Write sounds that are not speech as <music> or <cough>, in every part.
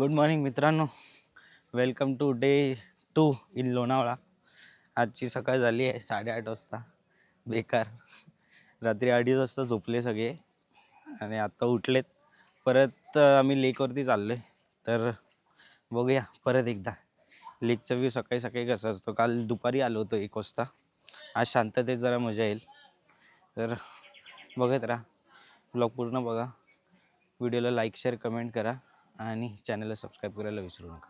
Good morning मित्रांनो. Welcome to day two in Lonavala. आजची सकाळ झाली आहे साडेआठ वाजता. बेकार. रात्री अडीच वाजता झोपले सगळे. आणि आत्ता उठलेत. परत आम्ही लेकवरती चाललो आहे तर बघूया परत एकदा. लेकचा व्ह्यू सकाळी सकाळी कसा असतो? काल दुपारी आलो होतो एक वाजता. आज शांततेत जरा मजा येईल. तर बघत राहा. ब्लॉग पूर्ण बघा. व्हिडिओला लाईक शेअर कमेंट करा. आणि चॅनलला सबस्क्राईब करायला विसरू नका.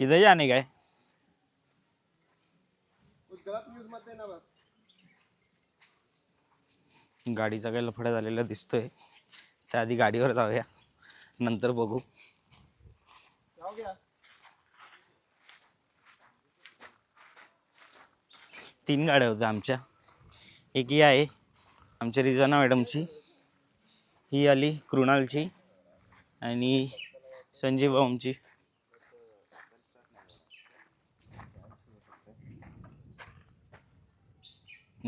किती जाणे काय? गाडीचा काही लफडा झालेला दिसतोय. त्याआधी गाडीवर जाऊया. नंतर बघू. तीन गाड्या होत्या आमच्या. एक ही आहे. आमच्या रिजाना मॅडमची. ही आली कृणालची आणि संजीव भाऊंची.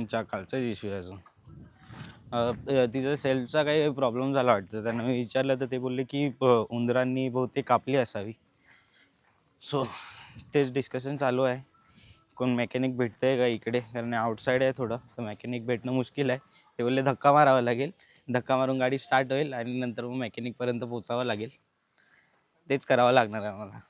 च्या कालचाच इश्यू आहे अजून. तिचा सेल्फचा काही प्रॉब्लेम झाला वाटतं. त्यांना मी विचारलं तर ते बोलले की उंदरांनी बहुतेक कापली असावी. सो तेच डिस्कशन चालू आहे. कोण मेकॅनिक भेटतं आहे का इकडे? कारण आउटसाईड आहे थोडं. तर मेकॅनिक भेटणं मुश्किल आहे. ते बोलले धक्का मारावा लागेल. धक्का मारून गाडी स्टार्ट होईल आणि नंतर मग मेकॅनिकपर्यंत पोचावं लागेल. तेच करावं लागणार आहे आम्हाला.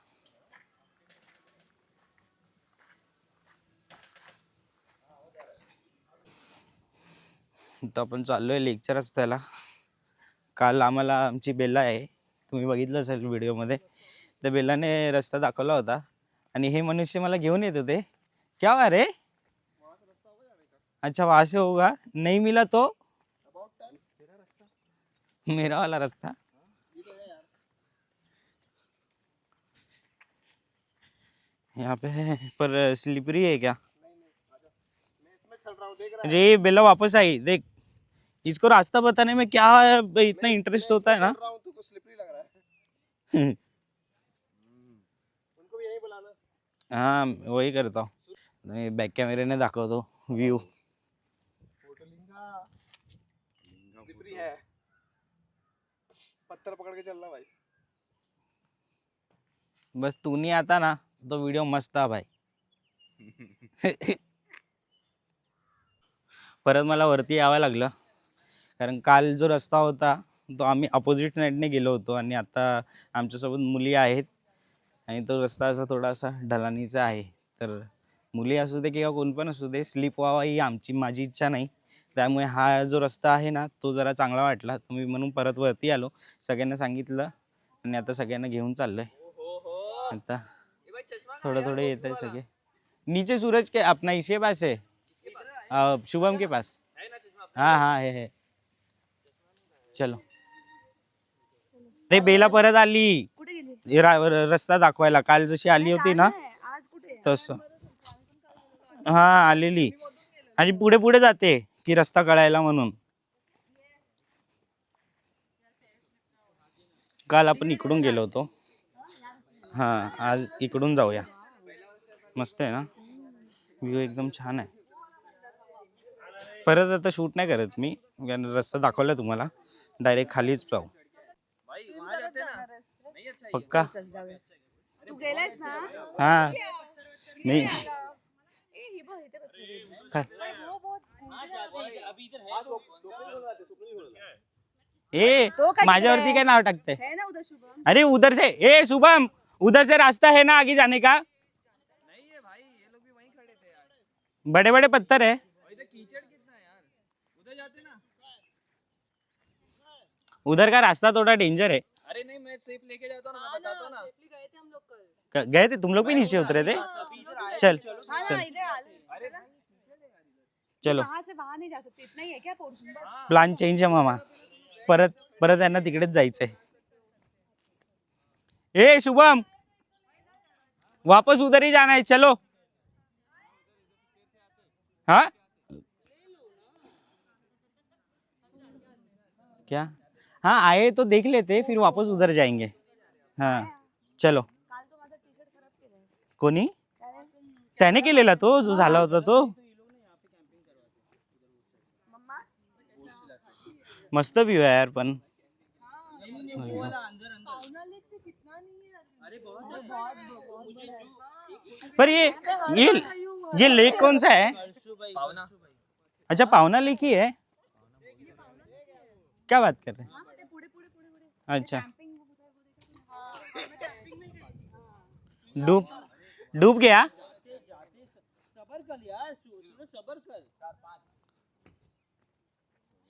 तर आपण चाललो आहे लेक्चर त्याला काल आम्हाला आमची बेला आहे. तुम्ही बघितलं असेल व्हिडिओमध्ये त्या बेलाने रस्ता दाखवला होता. आणि हे मनुष्य मला घेऊन येत होते. क्या अरे रे? अच्छा वहाँ से होगा. नहीं मिला तो. मेरा वाला रास्ता। यहाँ पे है पर स्लिपरी है क्या? जी बेला वापस आई देख। इसको रास्ता बताने में क्या इतना इंटरेस्ट होता है ना? रहा है वही करता हूँ। बैक कैमरे ने दाखवतो व्यू पत्थर पकड़ के चलना भाई। बस तू नहीं आता ना तो व्हिडिओ मस्त हा भाई। परत मला वरती यावं लागलं. कारण काल जो रस्ता होता तो आम्ही अपोजिट साईडने गेलो होतो आणि आता आमच्यासोबत मुली आहेत. आणि तो रस्ता असा थोडासा ढलानीचा आहे. तर मुली असू दे किंवा कोण पण असू दे स्लिप व्हावा ही आमची माझी इच्छा नाही. त्यामुळे हा जो रस्ता आहे ना तो जरा चांगला वाटला. मी म्हणून परत वरती आलो. सगळ्यांना सांगितलं आणि आता सगळ्यांना घेऊन चाललोय. आता थोड़े थोड़े येत आहे सगळे. नीचे सूरज के अपना इसके पास है अ, शुभम के पास. हाँ हाँ है है. चलो. अरे बेला परत आली. कुठे गेली? हे रा- रस्ता दाखवायला. काल जशी आली होती ना नाही, आज कुठे? तसं. हा आलेली. आणि पुढे पुढे जाते. की रस्ता कळायला म्हणून. काल आपण इकडून गेलो होतो. हा आज इकडून जाऊया. मस्त आहे ना? व्ह्यू एकदम छान आहे. परत आता शूट नाही करत मी. रस्ता दाखवला तुम्हाला. डायरेक्ट खालीच जाऊ. पक्का? चल जाऊया तू गेलायस ना? हा. मी ए ही बघ इथे बसली काय वो बहुत ए तो का माझ्यावरती तिकडे? काय नाव टाकते। है ना उधर शुभम? अरे उधर से ए शुभम उधर से रास्ता है ना आगे जाने का? नहीं है भाई ये लोग भी वहीं खड़े थे यार। बड़े बड़े पत्थर है। और इधर कीचड़ कितना है यार? उधर जाते ना। उधर का रास्ता थोड़ा डेंजर है। अरे नहीं मैं सेफ लेके जाता हूँ ना मैं बताता हूँ ना। गए थे? क- गए तुम लोग भी नीचे उतरे थे? चल हाँ चल। ना इधर आले चला। चलो। वहाँ से वहाँ नहीं जा सकते? इतना ही है क्या पोर्शन बस। प्लान चेंज आहे मामा। परत परत यांना तिकडेच जायचंय। ए शुभम! वापस उधर ही जाना है चलो। हाँ? क्या? हाँ आए तो देख लेते फिर वापस उधर जाएंगे हाँ चलो। कोणी? त्याने केलेला तो जो झाला होता तो? मस्त व्ह्यू आहे यार पण. पर ये ये ये लेक कौन सा है? अच्छा पावना लेक ही है? क्या बात कर रहे हैं? अच्छा। डूब डूब गया? सबर कर यार सबर कर।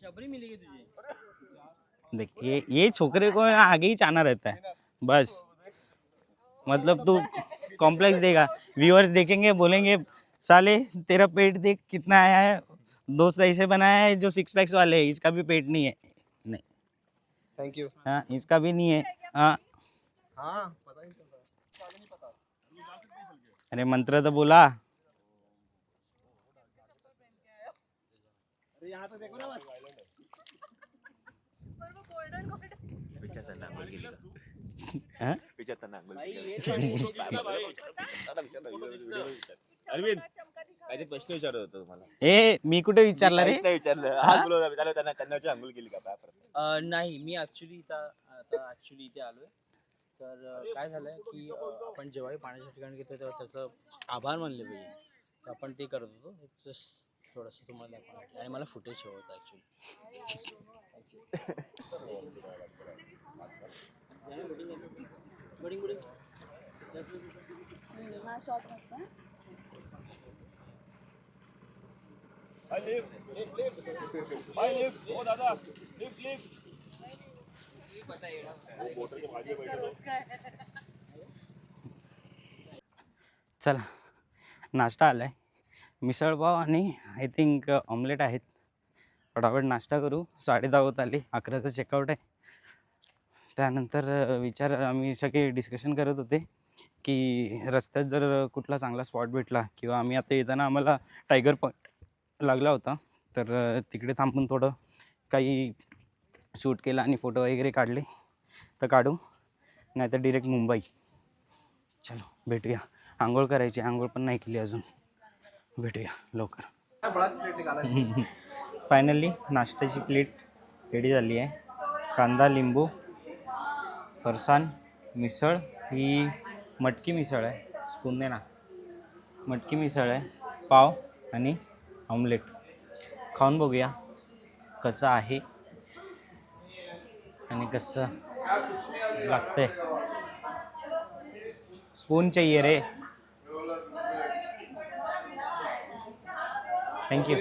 शबरी मिलेगी तुझे। देख ये ये छोकरे को आगे ही चाहना रहता है। बस। मतलब तू कॉम्प्लेक्स देगा। व्यूअर्स देखेंगे बोलेंगे साले तेरा पेट देख कितना आया है। दोस्त ऐसे बनाया है जो सिक्स पैक्स वाले हैं। इसका भी पेट नहीं है। नहीं। थैंक यू हाँ इसका भी नहीं है। हाँ। हाँ। तो नहीं देखा भाई अरविंद काहीतरी प्रश्न विचारत होतो तुम्हाला. ए मी कुठे विचारला रे? काहीच नाही विचारलं. हात बोलवला त्याला त्यांना कन्याची अंघोळ केली का? अ, नाही मी ॲक्च्युली इथं आता इथे आलो आहे तर काय झालं की आपण जेव्हाही पाण्याच्या ठिकाणी घेतो तेव्हा त्याचं आभार मानले पाहिजे. तर आपण ते करत होतो. जस्ट थोडंसं तुम्हाला आणि मला फुटेज हवं होतं ॲक्च्युली हा चला नाश्ता आलाय. मिसळपाव आणि आय थिंक ऑमलेट आहेत. फटाफट नाश्ता करू. साडे दहा होत आली. अकराचं चेकआउट आहे. त्यानंतर विचार आम्ही सगळे डिस्कशन करत होते की रस्त्यात जर कुठला चांगला स्पॉट भेटला किंवा आम्ही आता येताना आम्हाला टायगर पॉईंट लागला होता तर तिकडे थांबून थोडं काही शूट केला आणि फोटो वगैरे काढले तर काढू. नाही तर डिरेक्ट मुंबई. चलो भेटूया. आंघोळ करायची. आंघोळ पण नाही केली अजून. भेटूया लवकर. <laughs> फायनली नाश्त्याची प्लेट रेडी झाली आहे. कांदा लिंबू फरसाण मिसळ. ही मटकी मिसळ आहे. स्पून दे ना. मटकी मिसळ आहे. पाव आणि ऑमलेट खाऊन बघूया कसं आहे. आणि कसं लागतंय? स्पून चाहिए रे. थँक्यू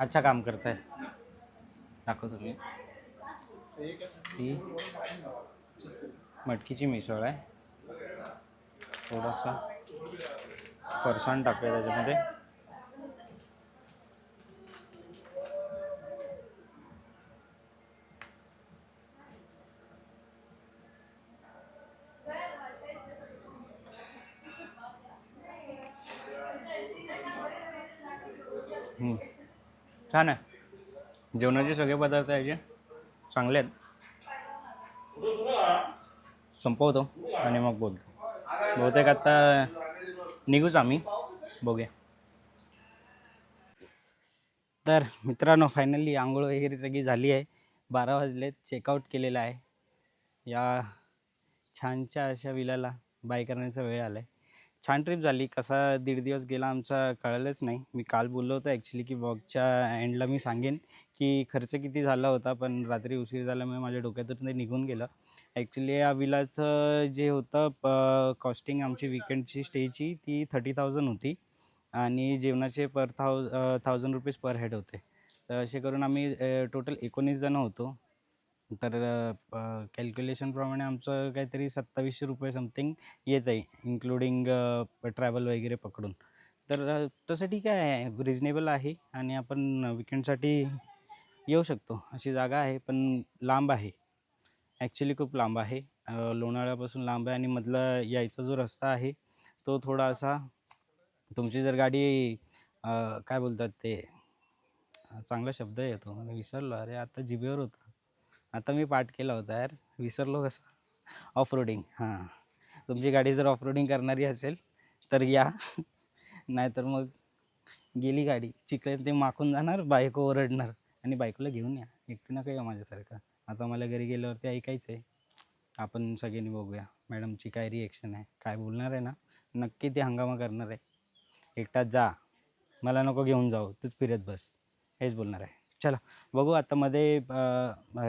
अच्छा काम करताय. दाखव तुम्ही. ही मटकीची मिसळ आहे. थोडासा फरसाण टाकूया त्याच्यामध्ये. छान आहे जेवणाचे सगळे पदार्थ याचे चांगले आहेत. संपवतो आणि मग बोलतो. बहुतेक आता निघूच आम्ही. बघूया. तर मित्रांनो फायनली आंघोळ वगैरे सगळी झाली आहे. बारा वाजलेत. चेकआउट केलेलं आहे. या छानशा अशा विलाला बाय करण्याचा वेळ आला आहे छान ट्रिप झाली. कसा दीड दिवस गेला आमचा कळलंच नाही. मी काल बोललो होतो ॲक्च्युली की ब्लॉगच्या एंडला मी सांगेन की खर्च किती झाला होता पण रात्री उशीर झाल्यामुळे माझ्या डोक्यातून ते निघून गेलं. ॲक्च्युली या विलाचं जे होतं प कॉस्टिंग आमची विकेंडची स्टेची ती थर्टी थाउजंड होती. आणि जेवणाचे per thou thousand rupees per head होते. तर असे करून आम्ही टोटल एकोणीस जणं होतो. तर कॅल्क्युलेशनप्रमाणे आमचं काहीतरी सत्तावीसशे रुपये समथिंग येत आहे इन्क्लुडिंग ट्रॅव्हल वगैरे पकडून. तर तसं ठीक आहे रिजनेबल आहे आणि आपण विकेंडसाठी येऊ शकतो. अशी जागा आहे पण लांब आहे. ॲक्च्युली खूप लांब आहे. लोणाळ्यापासून लोणावळ्यापासून लांब आहे आणि मधला यायचा जो रस्ता आहे तो थोडा असा तुमची जर गाडी काय बोलतात ते चांगला शब्द येतो मी विसरलो. अरे आता जिबेवर होतं. आता मी पाठ केला होता यार. विसरलो कसं? ऑफ रोडिंग हां. तुमची गाडी जर ऑफ रोडिंग करणारी असेल तर या. नाहीतर मग गेली गाडी. चिखल्यात ते माखून जाणार बायको ओरडणार आणि बायकोला घेऊन या. एकटी नका या माझ्यासारखं. आता मला घरी गेल्यावरती ऐकायचं आहे आपण सगळ्यांनी बघूया. मॅडमची काय रिॲक्शन आहे? काय बोलणार आहे ना? नक्की ती हंगामा करणार आहे. एकटा जा. मला नको घेऊन जाऊ. तूच फिरत बस. हेच बोलणार आहे. चला बघू आता मध्ये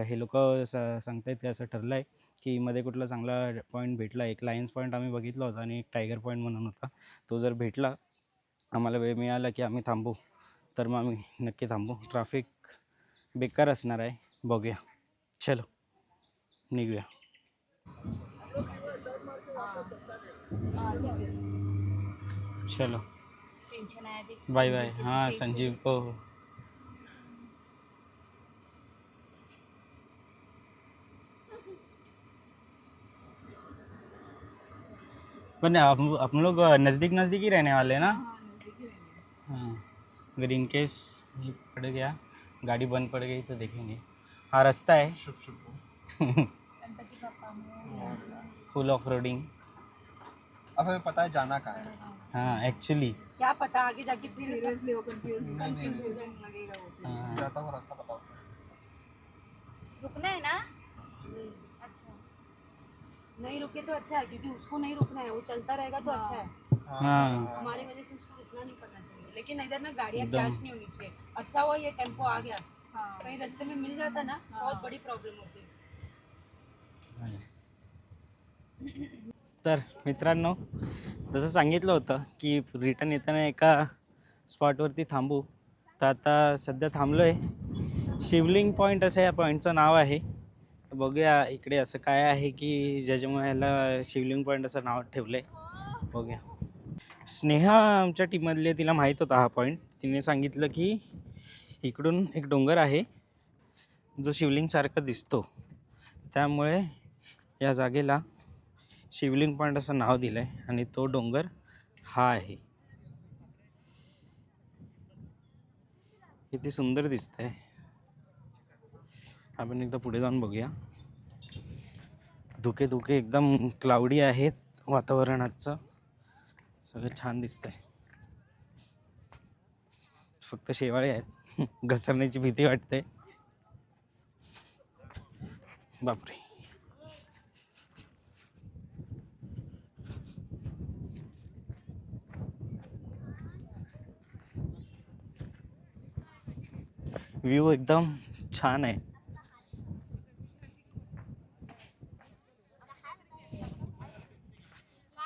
हे लोक सांगतायत की असं ठरलं आहे की मध्ये कुठला चांगला पॉईंट भेटला. एक लायन्स पॉईंट आम्ही बघितला होता आणि एक टायगर पॉईंट म्हणून होता. तो जर भेटला आम्हाला वेळ मिळाला की आम्ही थांबू. तर मग आम्ही नक्की थांबू. ट्रॅफिक बेकार असणार आहे. बघूया. चलो निघूया. चलो. आहे बाय बाय हां संजीव. हो हो. पण हम हम लोग नज़दीक नज़दीक ही रहने वाले हैं ना? हाँ अगर इन केस ये पड़ गया गाड़ी बंद पड़ गई तो देखेंगे। हाँ रास्ता है। गणपती बाप्पा फुल ऑफ़ रोडिंग अब हमें पता है जाना कहाँ है। हाँ एक्चुअली क्या पता आगे जाके फिर सीरियसली वो कंफ्यूज कंफ्यूज लगेगा वो हाँ जाता हूँ रास्ता बताओ। रुकना है ना? अच्छा। नहीं रुके तो अच्छा है क्योंकि उसको नहीं रुकना है वो चलता रहेगा तो अच्छा है। हाँ। हमारी वजह से उसको रुकना नहीं पड़ना चाहिए। लेकिन इधर ना गाड़ियाँ। क्रैश नहीं होनी चाहिए। अच्छा हुआ ये टेम्पो आ गया। कहीं रास्ते में मिल जाता ना बहुत बड़ी प्रॉब्लम होती। तर मित्रांनो जसं सांगितलं होतं की रिटर्न येताना एका स्पॉटवरती थांबू. तर आता सध्या थांबलो आहे शिवलिंग पॉईंट असं या पॉईंटचं नाव आहे. बघूया इकडे असं काय आहे की ज्याच्यामुळे ह्याला शिवलिंग पॉईंट असं नाव ठेवलं आहे बघूया. स्नेहा आमच्या टीममधले तिला माहीत होता हा पॉईंट तिने सांगितलं की इकडून एक डोंगर आहे जो शिवलिंगसारखा दिसतो. त्यामुळे या जागेला शिवलिंग पॉईंट असं नाव दिलं आहे आणि तो डोंगर हा आहे. किती सुंदर दिसतं आहे आपण एकदा पुढे जाऊन बघूया. धुके धुके एकदम क्लाउडी आहेत वातावरण आजचं सगळं छान दिसतंय. फक्त शेवाळे आहेत. <laughs> घसरण्याची भीती वाटते. बापरे. व्ह्यू एकदम छान आहे.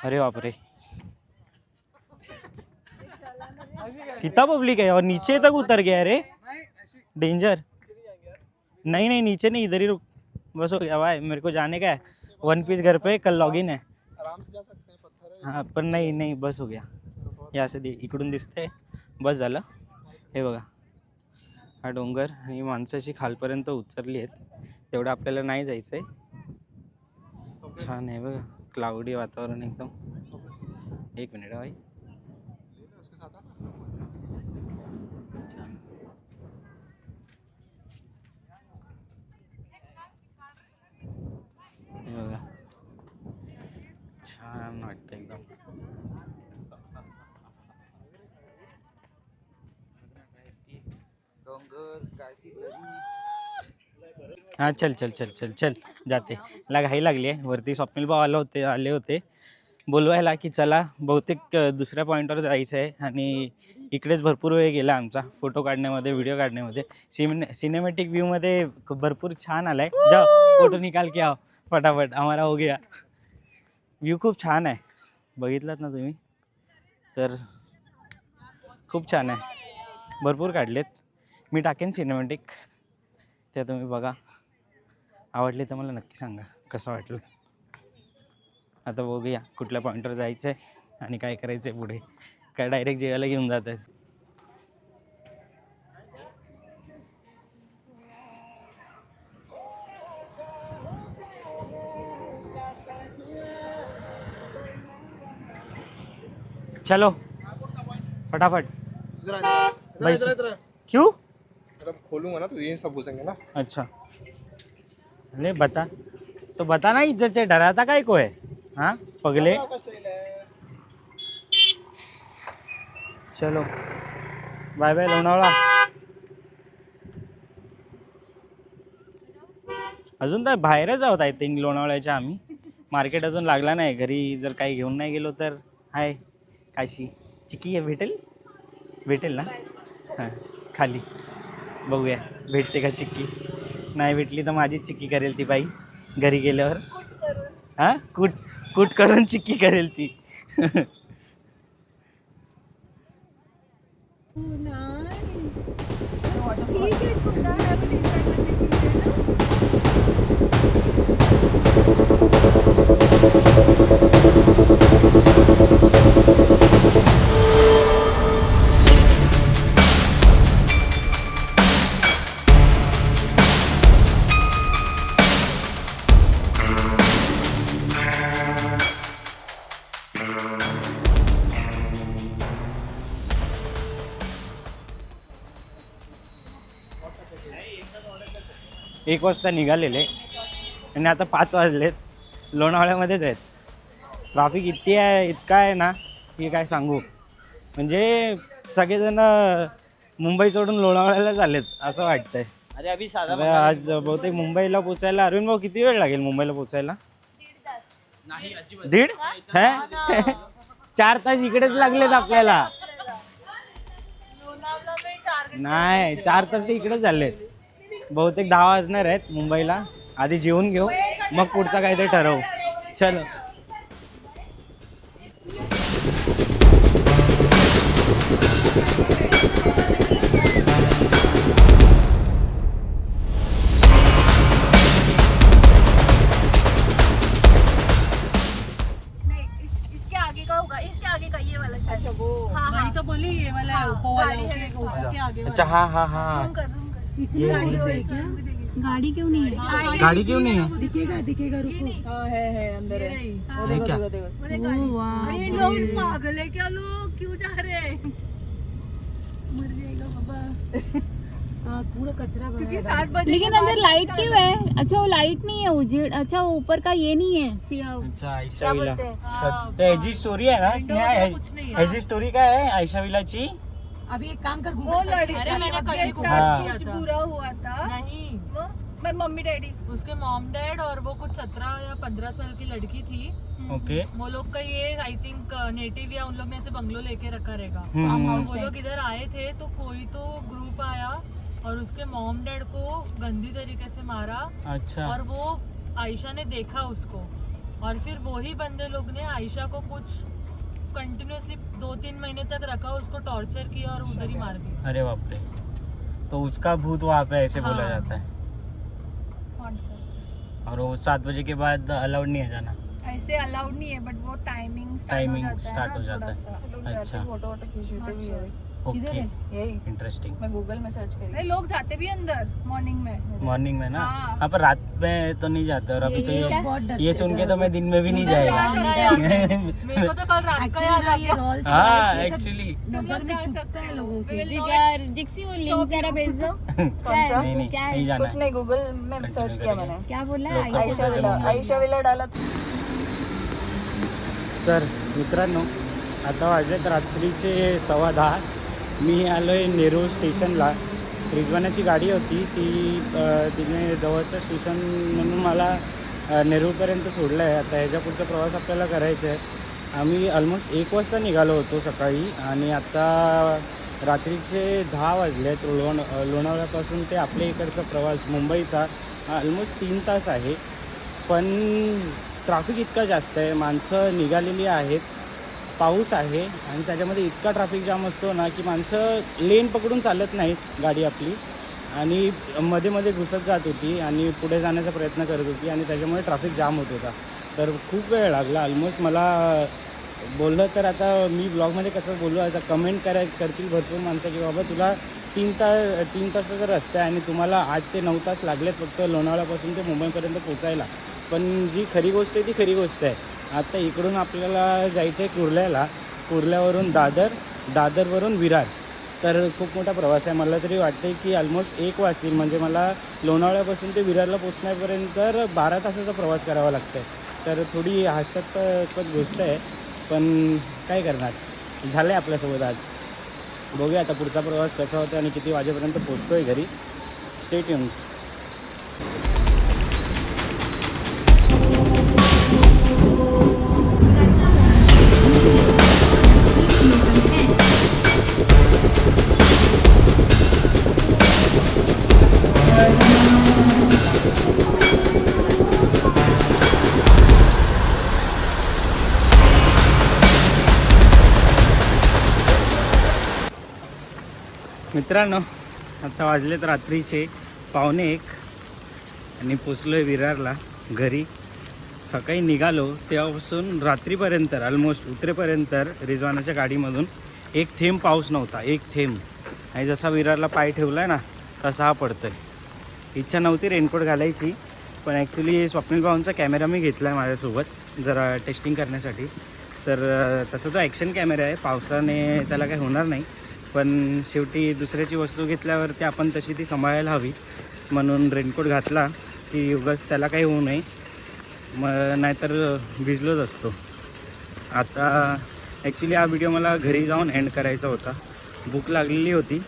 अरे बापरे. कितना पब्लिक है और नीचे तक उतर गया रे. डेंजर नहीं नहीं नीचे नहीं इधर ही रुक. बस हो गया भाई मेरे को जाने का है. वन पीस घर पे कल लॉगिन है. आराम हां पण नाही नाही बस हो गया. या असं दे इकडून दिसते बस झालं. हे बघा. हा डोंगर आणि माणसाची खालपर्यंत उतरली आहेत. तेवढं आपल्याला नाही जायचं आहे छान आहे बघा. क्लाउडी वातावरण एकदम. एक मिनिट भाई. छान बघा. छान वाटतं एकदम. डोंगर हां चल चल चल चल चल जाते. ला घाई लागली आहे. वरती स्वप्नील भाऊ आले होते आले होते. बोलवायला की चला बहुतेक दुसऱ्या पॉईंटवर जायचं आहे आणि इकडेच भरपूर वेळ गेला आमचा. फोटो काढण्यामध्ये व्हिडिओ काढण्यामध्ये. सिने सिनेमॅटिक व्ह्यूमध्ये भरपूर छान आला आहे जा फोटो निकाल की आओ. फटाफट आम्हाला हो गया. व्ह्यू खूप छान आहे. बघितलात ना तुम्ही? तर खूप छान आहे. भरपूर काढलेत. मी टाकेन सिनेमॅटिक ते तुम्ही बघा. आवडले तर मला नक्की सांगा कसं वाटलं? आता बघूया कुठल्या पॉईंटवर जायचं आहे आणि काय करायचं आहे पुढे. काय डायरेक्ट जेवायला घेऊन जात आहेत. चलो फटाफट. क्यों? खोलूंगा ना तो ये सब घुसेंगे ना। अच्छा। अरे बता तो बता ना इज्जत से डराता काय को है हाँ पगले? चलो बाय बाय लोणावळा अजून तर बाहेरच आहोत आय थिंक लोणावळ्याच्या आम्ही. मार्केट अजून लागला नाही घरी जर काही घेऊन नाही गेलो तर. हाय काशी. चिक्की आहे भेटेल? भेटेल ना? हां खाली. बघूया भेटते का चिक्की नाही भेटली तर माझीच चिक्की करेल ती बाई घरी गेल्यावर. हां? कूट कूट करून चिक्की करेल ती. <laughs> एक वाजता निघालेले. आणि आता पाच वाजलेत. लोणावळ्यामध्येच आहेत. ट्राफिक इतकी आहे इतका आहे ना की काय सांगू. म्हणजे सगळेजण मुंबई सोडून लोणावळ्याला चाललेत असं वाटतंय. अरे अभी साधा आज बहुतेक मुंबईला पोचायला अरविंद भाऊ किती वेळ लागेल मुंबईला पोचायला? नाही अजिबात. दीड? है? चार तास इकडेच लागलेत आपल्याला. नाही चार तास ते इकडेच झालेत. बहुतेक दहा वाजणार आहेत मुंबईला. आधी जेवून घेऊ. मग पुढचा काहीतरी ठरवू. चलो. नहीं इस, इसके आगे का होगा इसके आगे का ये वाला शायद। अच्छा वो हाँ हाँ। वही तो बोली ये वाला है हाँ, ऊपर वाला गाड़ी है, ऊपर ऊपर के आगे अच्छा हाँ हाँ? हाँ जूम कर जूम कर इतनी गाड़ी गाड़ी हो है इस वाले में देखिए। गाड़ी क्यों नहीं है? गाड़ी क्यों नहीं है वो दिखेगा दिखेगा ये रुको। नहीं हाँ है है अंदर है। हाँ, ये क्या? वो देख गाड़ी ओ, वाह, अरे लोग पागल है क्या लोग? क्यों जा रहे हैं? मर जाएगा बाबा हाँ, पूरा कचरा भरा क्योंकि है सात बजे लेकिन के अंदर बाद लाइट निकलना क्यों है? अच्छा वो लाइट नहीं है उजेड़ अच्छा वो ऊपर का ये नहीं है। सिया अच्छा आयशा क्या विला। बोलते हैं तर ह्याची स्टोरी आहे ना? स्नेहा वगैरह कुछ नहीं है। ह्याची स्टोरी काय आहे आयशा विलाची अभी एक काम कर वो लड़की के हाँ। साथ कुछ बुरा हुआ था। नहीं। वो मैं मम्मी डैडी। उसके मॉम डैड और वो कुछ सत्रह या पंद्रह साल की लड़की थी। ओके। वो लोग का ये आई थिंक नेटिव या उन लोग ने ऐसे बंगलो लेके रखा रहेगा। हम्म, वो लोग इधर आए थे तो कोई तो ग्रुप आया और उसके मॉम डैड को गंदी तरीके से मारा। अच्छा। और वो आयशा ने देखा उसको। और फिर वही बंदे लोग ने आयशा को कुछ कंटिन्यूअसली दो तीन महीने तक रखा उसको टॉर्चर किया और उधर ही मार दिया। अरे बाप रे तो उसका भूत वहाँ पे ऐसे बोला हाँ। जाता है। और वो सात बजे के बाद अलाउड नहीं है जाना। ऐसे अलाउड नहीं है बट वो टाइमिंग स्टार्ट हो जाता है स्टार्ट हो जाता है। अच्छा। फ़ोटो वोटो खींचते भी है ओके यही। इंटरेस्टिंग मैं गूगल में सर्च करी। नहीं लोग जाते भी अंदर मॉर्निंग में। मॉर्निंग में ना? हाँ। हाँ पर रात में तो नहीं जाते और अभी तो ये बहुत डरते ये सुन के तो मैं दिन में भी नहीं उधर जा जाएगा सकते हैं। <laughs> मेरे को तो कल रात का Actually याद ना आ ये गया। roll हाँ ये सब एक्चुअली तुम नजर लोग में जा चुभता सकते है हो। लोगों We के will not- यार जिक्सी वो लिंक जरा भेज। दो कौन सा नहीं नहीं क्या है? नहीं जाना। कुछ नहीं गूगल में सर्च किया मैंने। क्या बोल रहा लोग है आयशा विला आयशा विला डाला तर मित्रांनो आता वाजलेत रात्रीचे सव्वा दहा. मी आलो आहे नेरूळ स्टेशनला. रिजवानाची गाडी होती ती तिने जवळचं स्टेशन म्हणून मला नेरूळपर्यंत सोडलं आहे आता ह्याच्या पुढचा प्रवास आपल्याला करायचा आहे. आम्ही ऑलमोस्ट एक वाजता निघालो होतो सकाळी आणि आता रात्रीचे दहा वाजले आहेत लोण लोणावळ्यापासून ते आपल्या इकडचा प्रवास मुंबईचा ऑलमोस्ट तीन तास आहे. पण ट्राफिक इतका जास्त आहे. माणसं निघालेली आहेत. पाऊस आहे आणि त्याच्यामध्ये इतका ट्रॅफिक जाम असतो ना की माणसं लेन पकडून चालत नाहीत गाडी आपली. आणि मध्ये मध्ये घुसत जात होती आणि पुढे जाण्याचा प्रयत्न करत होती आणि त्याच्यामुळे ट्रॅफिक जाम होत होता. तर खूप वेळ लागला. ऑलमोस्ट मला बोललं तर आता मी ब्लॉगमध्ये कसं बोललो असं कमेंट कराय करतील भरपूर माणसं की बाबा तुला तीन तास तीन तासाचा रस्ता आहे आणि तुम्हाला आठ ते नऊ तास लागलेत फक्त लोणावळ्यापासून ते मुंबईपर्यंत पोचायला. पण जी खरी गोष्ट आहे ती खरी गोष्ट आहे. आता इकडून आपल्याला जायचं आहे कुर्ल्याला. कुर्ल्यावरून दादर दादरवरून विरार. तर खूप मोठा प्रवास आहे. मला तरी वाटते की ऑलमोस्ट एक वाजतील. म्हणजे मला लोणावळ्यापासून ते विरारला पोचण्यापर्यंत तर बारा तासाचा प्रवास करावा लागतो आहे तर थोडी हास्यास्पद गोष्ट आहे. पण काय करणार? झालं आहे आपल्यासोबत आज. बघूया आता पुढचा प्रवास कसा होतो आणि किती वाजेपर्यंत पोचतो आहे घरी. स्टेट येऊन मित्रांनो आता वाजलेत रात्रीचे पावणे एक आणि पोचलो आहे विरारला घरी. सकाळी निघालो तेव्हापासून रात्रीपर्यंत ऑलमोस्ट उतरेपर्यंत रिजवानाच्या गाडीमधून एक थेंब पाऊस नव्हता एक थेंब. आणि जसा विरारला पाय ठेवला आहे ना तसा हा पडतो आहे इच्छा नव्हती रेनकोट घालायची पण ॲक्च्युली स्वप्नील भाऊंचा कॅमेरा मी घेतला आहे माझ्यासोबत जरा टेस्टिंग करण्यासाठी. तर तसं तो ॲक्शन कॅमेरा आहे पावसाने त्याला काही होणार नाही. पण शेवटी दुसऱ्याची वस्तू घेतल्यावरती आपण तशी ती सांभाळायला हवी. म्हणून रेनकोट घातला. की उगाच त्याला काही होऊ नये. मग नाहीतर भिजलोच असतो. आता ॲक्च्युली हा व्हिडिओ मला घरी जाऊन एंड करायचा होता. भूक लागलेली होती.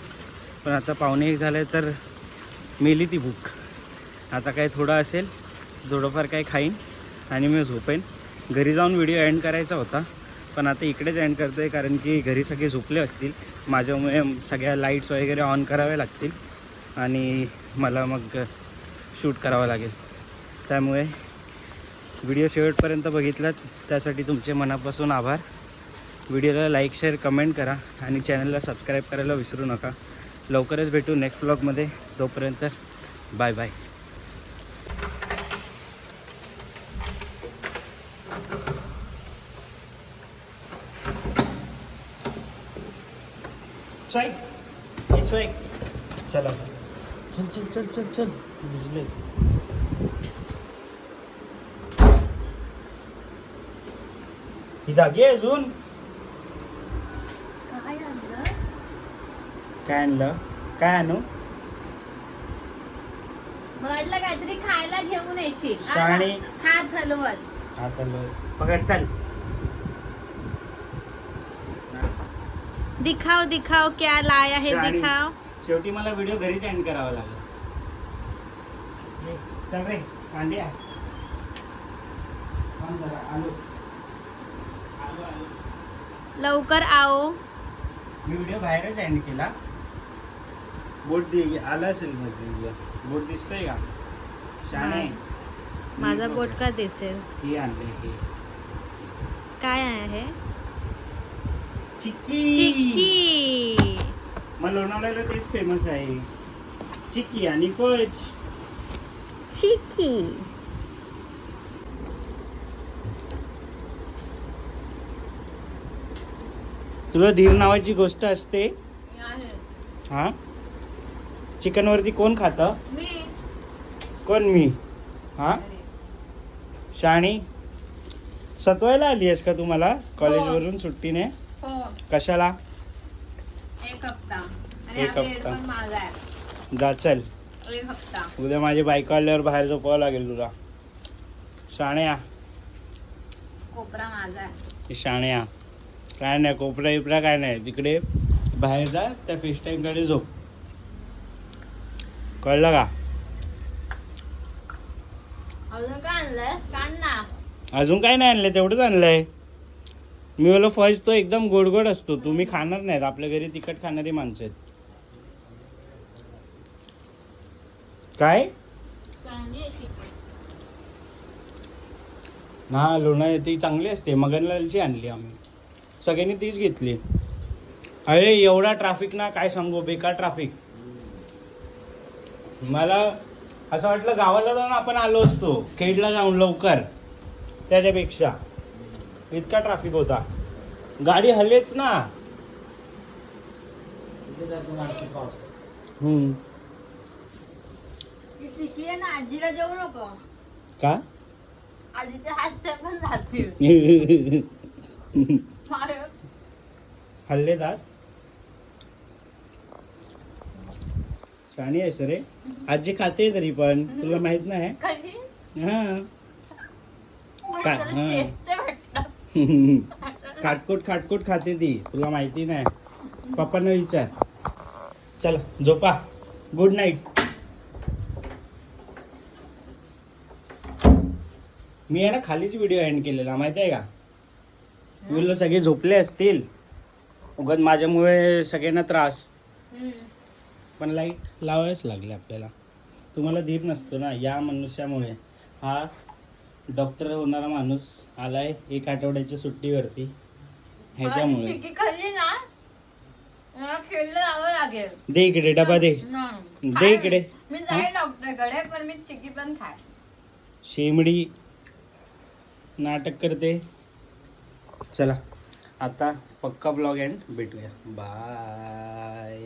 पण आता पाहुणे एक झाले तर मेली ती भूक. आता काय थोडं असेल थोडंफार काय खाईन आणि मी झोपेन. घरी जाऊन व्हिडिओ एंड करायचा होता. पण आता इकडेच एंड करतो आहे कारण की घरी सगळे झोपले असतील. माझ्यामुळे सगळ्या लाईट्स वगैरे ऑन कराव्या लागतील. आणि मला मग शूट करावं लागेल. त्यामुळे व्हिडिओ शेवटपर्यंत बघितलात. त्यासाठी तुमचे मनापासून आभार. व्हिडिओला लाईक शेअर कमेंट करा. आणि चॅनलला सबस्क्राईब करायला विसरू नका. लवकरच भेटू नेक्स्ट ब्लॉगमध्ये तोपर्यंत बाय बाय स्वाईक स्वाईक चला चल चल चल चल चल भिजले ही जागी आहे अजून काय आणलं काय आणलं काय आणू वाटलं काहीतरी खायला घेऊन येशील. शाणी. हात हलवत. आता लो पकड चल. दिखाव दिखाव क्या लाया है शाणी. दिखाव शेवटी मला व्हिडिओ घरीच एंड करावा लागला. ये, चल रे थांब जरा, आलो. आलो आलो लवकर आओ. मी व्हिडिओ बाहेरच एंड केला. बोट दि आला असेल तुझं बोट दिसतोय का? शाणे माझा बोट का दिसेल? हे आणले हे. काय आहे? चिक्की. चिक्की. मग लोणावळ्याला तेच फेमस आहे. चिक्की आणि फज. चिक्की. तुला धीर नावाची गोष्ट असते? हा? चिकन वरती कोण खात? मी. कोण मी? हा? शाणी? सतवायला आली आहेस का तुम्हाला कॉलेजवरून सुट्टीने? हो. कशाला? एक हप्ता. आणि एक हप्ता. पण माझा आहे. जा चल. एक हप्ता. उद्या माझी बायको आल्यावर बाहेर झोपावं लागेल तुला. शाण्या. कोपरा माझा आहे. शाण्या. काय नाही कोपरा बिपरा काय नाही. तिकडे बाहेर जा त्या फिशकडे झोप. कळलं का? अजून काय आणलंयस? काढ ना. अजून काय नाही आणलंय? तेवढंच आणलंय. मी बोलो फर्स्ट तो एकदम गोड गोड असतो. तुम्ही खाणार नाहीत. आपल्या घरी तिखट खाणारी माणसं आहेत. काय? चांगली आहे. ती. हा लोणा ती चांगली असते. मगनलालची आणली आम्ही. सगळ्यांनी तीच घेतली. अरे एवढा ट्रॅफिक ना काय सांगू? बेकार ट्रॅफिक मला असं वाटलं गावाला जाऊन आपण आलो असतो. खेडला जाऊन लवकर. त्याच्यापेक्षा. इतका ट्रॅफिक होता. गाडी हल्लेच ना. हम्म. आजीला देऊ नको. का? आजीचे हात पण जातील. <laughs> माझ्या- हल्ले दात. छानी आहेस रे. आजी खाते तरी पण तुला माहीत नाही. हा. हा. <laughs> खाटकोट खाटकोट खाते ती. तुला माहिती नाही. पप्पांना विचार. चला झोपा. गुड नाईट मी आहे ना खालीच व्हिडिओ एंड केलेला माहिती आहे का? तुला सगळे झोपले असतील. उगाच माझ्यामुळे सगळ्यांना त्रास. पण लाइट लावायच लागले आपल्याला. तुम्हाला धीर नसतो ना या मनुष्यामुळे. हा डॉक्टर होणारा माणूस आलाय एक आठवड्याच्या सुट्टीवरती. ह्याच्यामुळे. टिकी खाल्ली ना मला खेळलं जावं लागेल. दे इकडे डबा दे. नाही. दे इकडे. मी जाईन डॉक्टरकडे पण मी चिकी पण खाय. शेमडी नाटक करते. चला आता पक्का ब्लॉग एंड भेटूया. बाय.